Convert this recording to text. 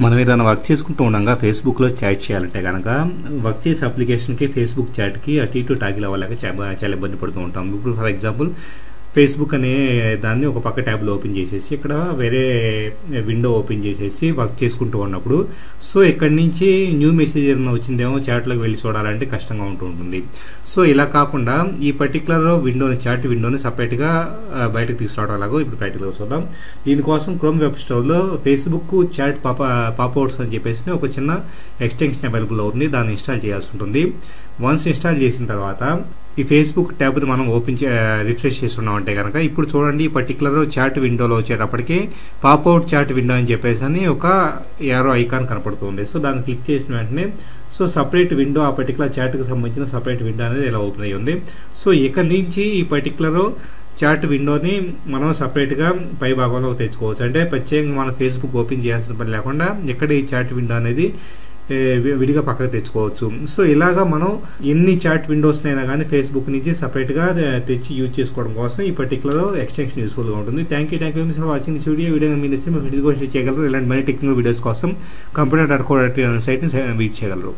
మనం ఏదైనా వర్క్ చేసుకుంటూ ఉండగా ఫేస్బుక్లో చాట్ చేయాలంటే కనుక వర్క్ చేసే అప్లికేషన్కి ఫేస్బుక్ చాట్కి అటు ఇటు టాగిల్ అవ్వలేక చాలా చాలా ఇబ్బంది పడుతూ ఉంటాం. ఇప్పుడు ఫర్ ఎగ్జాంపుల్ ఫేస్బుక్ అనే దాన్ని ఒక పక్క ట్యాబ్లో ఓపెన్ చేసేసి ఇక్కడ వేరే విండో ఓపెన్ చేసేసి వర్క్ చేసుకుంటూ ఉన్నప్పుడు సో ఇక్కడి నుంచి న్యూ మెసేజ్ ఏదైనా వచ్చిందేమో చాట్లోకి వెళ్ళి చూడాలంటే కష్టంగా ఉంటూ ఉంటుంది. సో ఇలా కాకుండా ఈ పర్టికులర్ విండోని చాట్ విండోని సపరేట్గా బయటకు తీసుకురావడం అలాగో ఇప్పుడు ప్రాక్టికల్గా చూద్దాం. దీనికోసం క్రోమ్ వెబ్ స్టోర్లో ఫేస్బుక్ చాట్ పాప పాపౌట్స్ అని చెప్పేసి ఒక చిన్న ఎక్స్టెన్షన్ అవైలబుల్ అవుతుంది దాన్ని ఇన్స్టాల్ చేయాల్సి ఉంటుంది. వన్స్ ఇన్స్టాల్ చేసిన తర్వాత ఈ ఫేస్బుక్ ట్యాబ్ మనం ఓపెన్ చే రిఫ్రెష్ చేస్తున్నామంటే కనుక ఇప్పుడు చూడండి ఈ పర్టికులర్ చాట్ విండోలో వచ్చేటప్పటికి పాప్అవుట్ చాట్ విండో అని చెప్పేసి అని ఒక యారో ఐకాన్ కనపడుతుంది. సో దాన్ని క్లిక్ చేసిన వెంటనే సో సపరేట్ విండో ఆ పర్టికులర్ చాట్కి సంబంధించిన సపరేట్ విండో అనేది ఇలా ఓపెన్ అయ్యి ఉంది. సో ఇక్కడి నుంచి ఈ పర్టికులర్ చాట్ విండోని మనం సపరేట్గా పై భాగంలోకి తెచ్చుకోవచ్చు. అంటే ప్రత్యేకంగా మనం ఫేస్బుక్ ఓపెన్ చేయాల్సిన పని లేకుండా ఎక్కడ ఈ చాట్ విండో అనేది విడిగా పక్కకు తెచ్చుకోవచ్చు. సో ఇలాగా మనం ఎన్ని చాట్ విండోస్నైనా కానీ ఫేస్బుక్ నుంచి సపరేట్గా తెచ్చి యూజ్ చేసుకోవడం కోసం ఈ పర్టికులర్ ఎక్స్టెన్షన్ యూస్ఫుల్గా ఉంటుంది. Thank you thank you for watching this video video మీ నచ్చితే మీ చేయగలరు. ఇలాంటి మనీ టెక్నికల్ వీడియోస్ కోసం కంప్యూటర్ డాట్ కో డాట్ సైట్ని వీట్ చేయగలరు.